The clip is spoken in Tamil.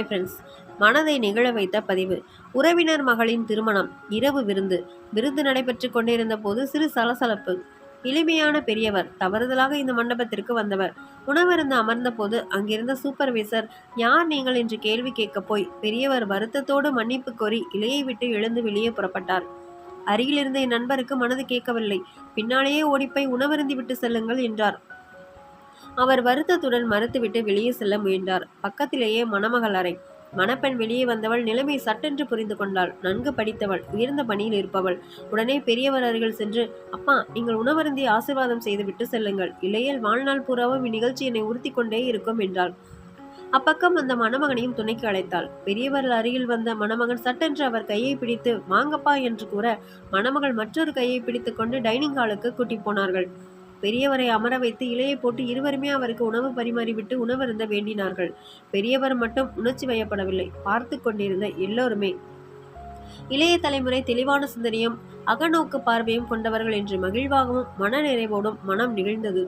ஹாய் ஃப்ரெண்ட்ஸ் மனதை நிகழ வைத்த பதிவு. உறவினர் மகளின் திருமணம். இரவு விருந்து. விருந்து நடைபெற்று கொண்டிருந்த போது சிறு சலசலப்பு. எளிமையான பெரியவர் தவறுதலாக இந்த மண்டபத்திற்கு வந்தவர். உணவருந்து அமர்ந்த போது அங்கிருந்த சூப்பர்வைசர் யார் நீங்கள்? என்று கேள்வி கேட்கப் போய் பெரியவர் வருத்தத்தோடு மன்னிப்பு கோரி இலையை விட்டு எழுந்து வெளியே புறப்பட்டார். அருகில் இருந்த என் நண்பருக்கு மனது கேட்கவில்லை. பின்னாலேயே ஓடிப்பை உணவருந்தி விட்டு செல்லுங்கள் என்றார். அவர் வருத்தத்துடன் மறுத்துவிட்டு வெளியே செல்ல முயன்றார். பக்கத்திலேயே மணமகள் அறை. மணப்பெண் வெளியே வந்தவள் நிலைமை சட்டென்று புரிந்து கொண்டாள். நன்கு படித்தவள் உயர்ந்த பணியில் இருப்பவள். உடனே பெரியவர் அருகில் சென்று அப்பா நீங்கள் உணவருந்தி ஆசீர்வாதம் செய்துவிட்டு செல்லுங்கள். இல்லையேல் வாழ்நாள் பூராவும் இந்நிகழ்ச்சி என்னை உறுத்தி கொண்டே இருக்கும் என்றாள். அப்பக்கம் அந்த மணமகனையும் துணைக்கு அழைத்தாள். பெரியவர் அருகில் வந்த மணமகன் சட்டென்று அவர் கையை பிடித்து வாங்கப்பா என்று கூற மணமகள் மற்றொரு கையை பிடித்துக்கொண்டு டைனிங் ஹாலுக்கு கூட்டி போனார்கள். பெரியவரை அமர வைத்து இலையை போட்டு இருவருமே அவருக்கு உணவு பரிமாறிவிட்டு உணவருந்த வேண்டினார்கள். பெரியவர் மட்டும் உணர்ச்சி வயப்படவில்லை. பார்த்து கொண்டிருந்த எல்லோருமே இளைய தலைமுறை தெளிவான சிந்தனையும் அகநோக்கு பார்வையும் கொண்டவர்கள் என்று மகிழ்வாகவும் மன நிறைவோடும் மனம் நிகழ்ந்தது.